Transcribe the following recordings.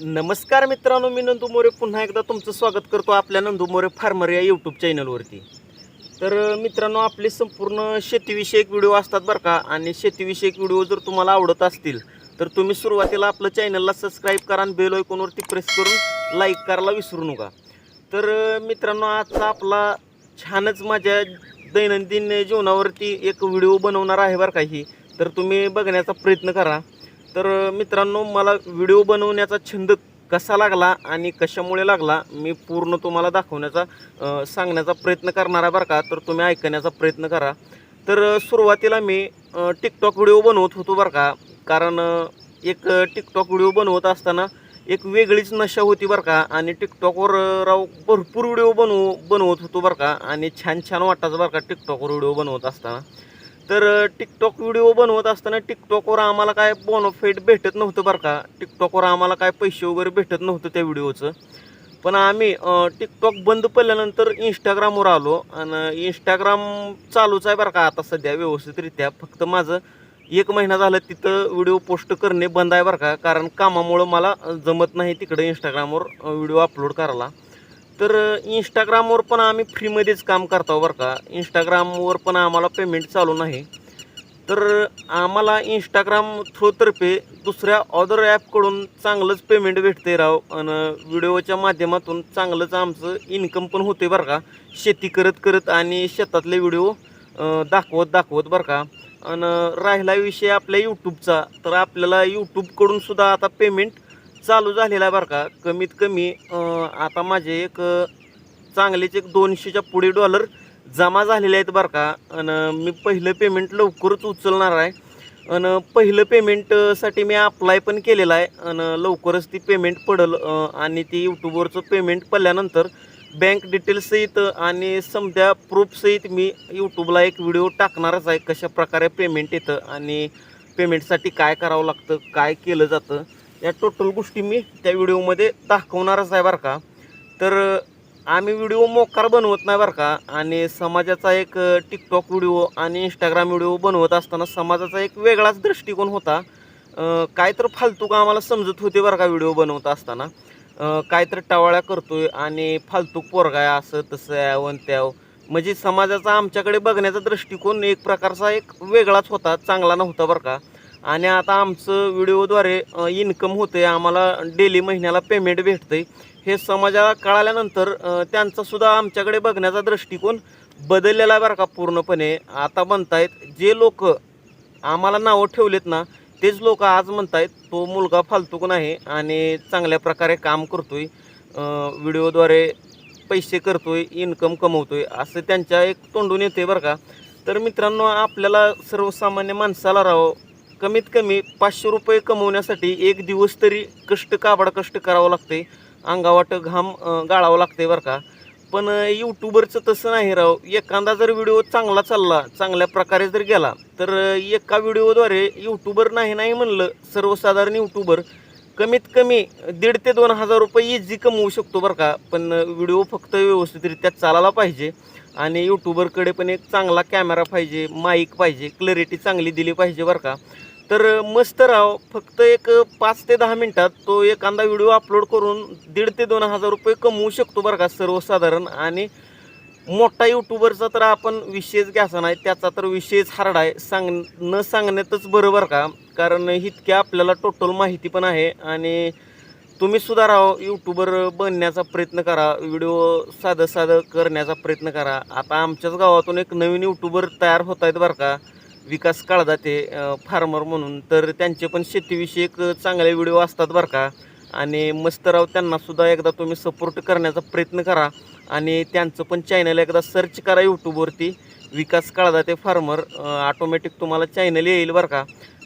नमस्कार मित्रांनो मी नंदू मोरे. पुन्हा एकदा तुमचं स्वागत करतो आपल्या नंदू मोरे फार्मर या यूट्यूब चॅनलवरती तर मित्रांनो आपले संपूर्ण शेतीविषयक व्हिडिओ असतात बरं का. आणि शेतीविषयक व्हिडिओ जर तुम्हाला आवडत असतील तर तुम्ही सुरुवातीला आपलं चॅनलला सबस्क्राईब करा आणि बेल ऐकूनवरती प्रेस करून लाईक करायला विसरू नका. तर मित्रांनो आजचा आपला छानच माझ्या दैनंदिन जीवनावरती एक व्हिडिओ बनवणार आहे बरं का ही. तर तुम्ही बघण्याचा प्रयत्न करा. तर मित्रांनो मला व्हिडिओ बनवण्याचा छंद कसा लागला आणि कशामुळे लागला मी पूर्ण तुम्हाला दाखवण्याचा सांगण्याचा प्रयत्न करणारा बरं का. तर तुम्ही ऐकण्याचा प्रयत्न करा. तर सुरुवातीला मी टिकटॉक व्हिडिओ बनवत होतो बरं का. कारण एक टिकटॉक व्हिडिओ बनवत असताना एक वेगळीच नशा होती बरं का. आणि टिकटॉकवर राव भरपूर व्हिडिओ बनवू बनवत होतो बरं का. आणि छान छान वाटायचं बरं का टिकटॉकवर व्हिडिओ बनवत असताना. तर टिकटॉक व्हिडिओ बनवत असताना टिकटॉकवर आम्हाला काय बॉनोफेट भेटत नव्हतं बरं का. टिकटॉकवर आम्हाला काय पैसे वगैरे भेटत नव्हतं त्या व्हिडिओचं. पण आम्ही टिकटॉक बंद पडल्यानंतर इंस्टाग्रामवर आलो आणि इंस्टाग्राम चालूच आहे बरं का आता सध्या व्यवस्थितरित्या. फक्त माझं एक महिना झालं तिथं व्हिडिओ पोस्ट करणे बंद आहे बरं का. कारण कामामुळं मला जमत नाही तिकडं इंस्टाग्रामवर व्हिडिओ अपलोड करायला. तर इंस्टाग्रामवर पण आम्ही फ्रीमध्येच काम करतो बरं का. इंस्टाग्रामवर पण आम्हाला पेमेंट चालू नाही. तर आम्हाला इंस्टाग्राम थ्रूतर्फे दुसऱ्या ऑदर ॲपकडून चांगलंच पेमेंट भेटते राव. आणि व्हिडिओच्या माध्यमातून चांगलंच आमचं इन्कम पण होते बरं का. शेती करत करत आणि शेतातले व्हिडिओ दाखवत दाखवत बरं का. आणि राहिला विषय आपल्या यूट्यूबचा तर आपल्याला यूट्यूबकडून सुद्धा आता पेमेंट चालू झालेला आहे बरं का. कमीत कमी आता माझे एक चांगलेच एक दोनशेच्या पुढे डॉलर जमा झालेले आहेत बरं का. आणि मी पहिलं पेमेंट लवकरच उचलणार आहे. आणि पहिलं पेमेंटसाठी मी अप्लाय पण केलेलं आहे. आणि लवकरच ती पेमेंट पडल आणि ती यूट्यूबवरचं पेमेंट पडल्यानंतर बँक डिटेल्ससहित आणि समध्या प्रूफसहित मी यूट्यूबला एक व्हिडिओ टाकणारच आहे कशा प्रकारे पेमेंट येतं आणि पेमेंटसाठी काय करावं लागतं काय केलं जातं. या टोटल गोष्टी मी त्या व्हिडिओमध्ये दाखवणारच आहे बरं का. तर आम्ही व्हिडिओ मोकार बनवत नाही बरं का. आणि समाजाचा एक टिकटॉक व्हिडिओ आणि इंस्टाग्राम व्हिडिओ बनवत असताना समाजाचा एक वेगळाच दृष्टिकोन होता. काय तर फालतू का आम्हाला समजत होते बरं का व्हिडिओ बनवत असताना. काय तर टावाळ्या करतोय आणि फालतू पोरगा आहे असं तसं यावं त्याव म्हणजे समाजाचा आमच्याकडे बघण्याचा दृष्टिकोन एक प्रकारचा एक वेगळाच होता चांगला नव्हता बरं का. आणि आता आमचं व्हिडिओद्वारे इन्कम होतं आहे आम्हाला डेली महिन्याला पेमेंट भेटते हे समाजाला कळाल्यानंतर त्यांचासुद्धा आमच्याकडे बघण्याचा दृष्टिकोन बदललेला बरं का पूर्णपणे. आता म्हणतायत जे लोक आम्हाला नावं ठेवलेत ना तेच लोक आज म्हणतायत तो मुलगा फालतूक नाही आणि चांगल्या प्रकारे काम करतोय. आहे व्हिडिओद्वारे पैसे करतोय इन्कम कमवतोय असं त्यांच्या एक तोंडून येते बरं का. तर मित्रांनो आपल्याला सर्वसामान्य माणसाला राहावं कमीत कमी पाचशे रुपये कमवण्यासाठी एक दिवस तरी कष्ट काबाड कष्ट करावं लागते अंगावाट घाम गाळावं लागते बरं का. पण यूट्यूबरचं तसं नाही राव. एखादा जर व्हिडिओ चांगला चालला चांगल्या प्रकारे जर गेला तर एका व्हिडिओद्वारे यूट्यूबर नाही नाही म्हणलं सर्वसाधारण यूट्यूबर कमीत कमी दीड ते दोन हजार रुपये इझी कमवू शकतो बरं का. पण व्हिडिओ फक्त व्यवस्थितरित्या चालायला पाहिजे. आणि यूट्यूबरकडे पण एक चांगला कॅमेरा पाहिजे माईक पाहिजे क्लॅरिटी चांगली दिली पाहिजे बरं का. तर मस्त राव फक्त एक पाच ते दहा मिनटात तो एखादा व्हिडिओ अपलोड करून दीड ते दोन हजार रुपये कमवू शकतो बरं का सर्वसाधारण. आणि मोठा यूट्यूबरचा तर आपण विषयच घ्यायचा नाही त्याचा तर विषयच हार्ड आहे. सांग न सांगण्यातच बरोबर का कारण इतक्या आपल्याला टोटल माहिती पण आहे. आणि तुम्ही सुद्धा राहो यूट्यूबर बनण्याचा प्रयत्न करा व्हिडिओ साधं साधं करण्याचा प्रयत्न करा. आता आमच्याच गावातून एक नवीन यूट्यूबर तयार होत आहेत बरं का. विकास काळदाते फार्मर म्हणून. तर त्यांचे पण शेतीविषयक चांगले व्हिडिओ असतात बरं का. आणि मस्तराव त्यांनासुद्धा एकदा तुम्ही सपोर्ट करण्याचा प्रयत्न करा. आणि त्यांचं पण चॅनल एकदा सर्च करा यूट्यूबवरती विकास काळदाते फार्मर ऑटोमॅटिक तुम्हाला चॅनल येईल बरं का.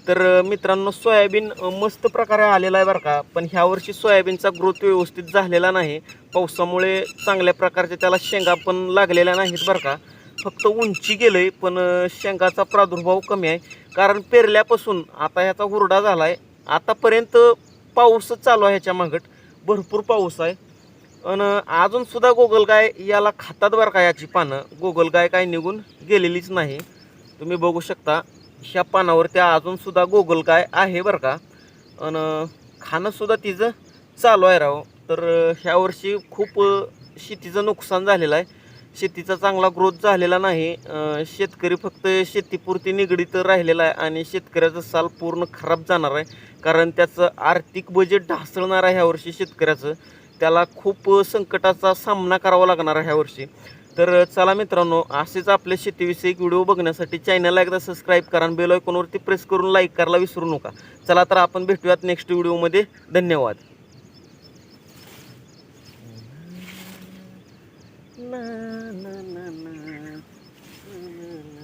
तर मित्रांनो सोयाबीन मस्त प्रकारे आलेला आहे बरं का. पण ह्यावर्षी सोयाबीनचा ग्रोथ व्यवस्थित झालेला नाही. पावसामुळे चांगल्या प्रकारच्या त्याला शेंगा पण लागलेल्या नाहीत बरं का. फक्त उंची गेलंय पण शेंगाचा प्रादुर्भाव कमी आहे. कारण पेरल्यापासून आता ह्याचा हुरडा झाला आहे आतापर्यंत पाऊसच चालू आहे ह्याच्या मागट भरपूर पाऊस आहे. आणि अजून सुद्धा गोगलगाय याला खातात बरं का याची पानं? गोगलगाय काय निघून गेलेलीच नाही. तुम्ही बघू शकता ह्या पानावर त्या अजूनसुद्धा गोगलगाय आहे बरं का. आणि खाणंसुद्धा तिचं चालू आहे राव. तर ह्यावर्षी ह्या वर्षी खूप शेतीचं नुकसान झालेलं आहे. शेतीचा चांगला ग्रोथ झालेला नाही. शेतकरी फक्त शेतीपुरती निगडीत राहिलेला आहे आणि शेतकऱ्याचं साल पूर्ण खराब जाणार आहे. कारण त्याचं आर्थिक बजेट ढासळणार आहे ह्या वर्षी शेतकऱ्याचं. त्याला खूप संकटाचा सामना करावा लागणार आहे ह्यावर्षी तर चला मित्रांनो असेच आपले शेतीविषयक व्हिडिओ बघण्यासाठी चॅनलला एकदा सबस्क्राईब करा बेल आयकॉनवरती प्रेस करून लाईक करायला विसरू नका. चला तर आपण भेटूयात नेक्स्ट व्हिडिओमध्ये धन्यवाद. na na na na. Na na